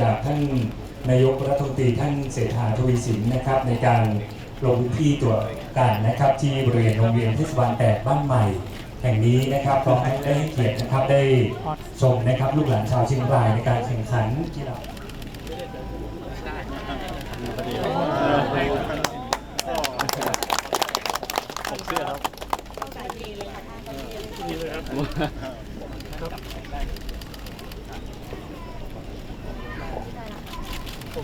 จากท่านนายกรัฐมนตรีท่านเศรษฐาทวีสินนะครับ ในการลงพื้นที่ตรวจการนะครับ ที่บริเวณโรงเรียนเทศบาลแปดบ้านใหม่ แห่งนี้นะครับพร้อมทั้งได้ให้เกียรตินะครับได้ชมนะครับลูกหลานชาวเชียงรายในการแข่งขันกีฬา ข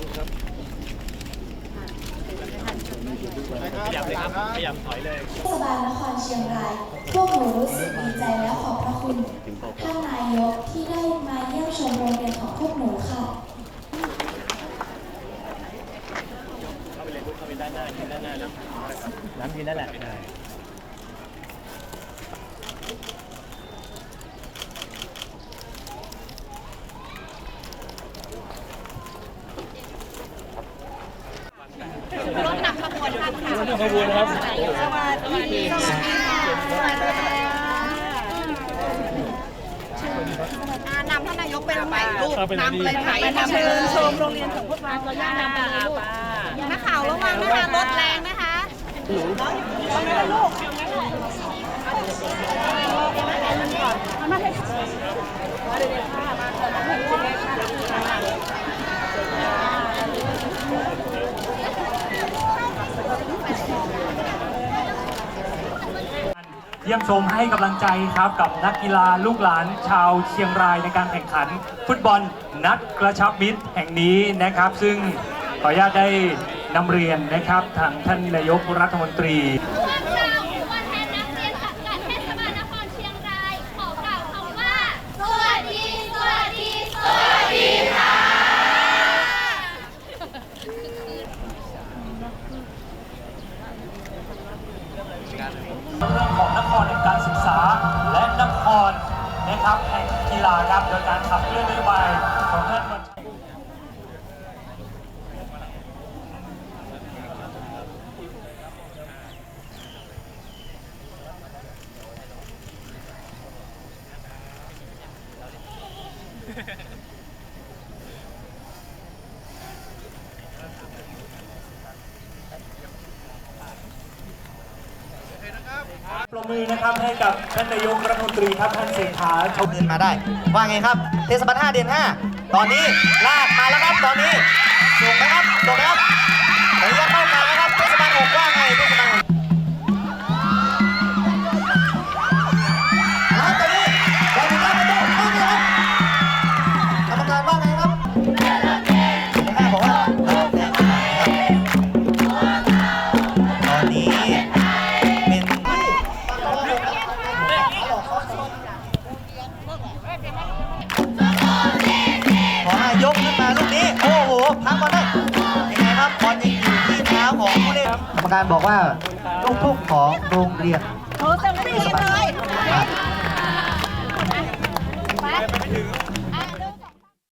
ยับเลยครับขยับถอยเลยเทศบาลนครเชียงราย พวกหนูรู้สึกดีใจและขอบพระคุณท่านนายกที่ได้มาเยี่ยมชมโรงเรียนของพวกหนูค่ะเข้าไปเลยเข้าไปด้านหน้ายืนด้านหน้านะน้ำยืนนั่นแหละได้ รถนำ ขบวนกันค่ะรถขบวนนะครับสวัสดีสวัสดีค่ะนำท่านนายกไปไปลูกนำเลยค่ะนำเชิญชมโรงเรียนของพวกเราเราย่านำไปเลยลูกนักข่าวระวังนะคะรถแรงนะคะลูก เยี่ยมชมให้กำลังใจครับกับนักกีฬาลูกหลานชาวเชียงรายในการแข่งขัน ฟุตบอลนัดกระชับมิตรแห่งนี้นะครับ ซึ่งขออนุญาตได้นำเรียนนะครับทางท่านนายกรัฐมนตรีกเราเรี นะครับแห่งกีฬาครับโดยการขับเคลื่อนนโยบายของท่านวันชัย ปรบมือนะครับให้กับท่านนายกรัฐมนตรีครับท่านเศรษฐาทวีเดินมาได้ ว่าไงครับ เทศบาล5เดือน5 ตอนนี้ลากมาแล้วครับ ตอนนี้ส่งไปครับส่งไปครับ รรมการบอกว่าลูกทุ่งของโรงเรียนโอ้เต็มที่เลยครับไป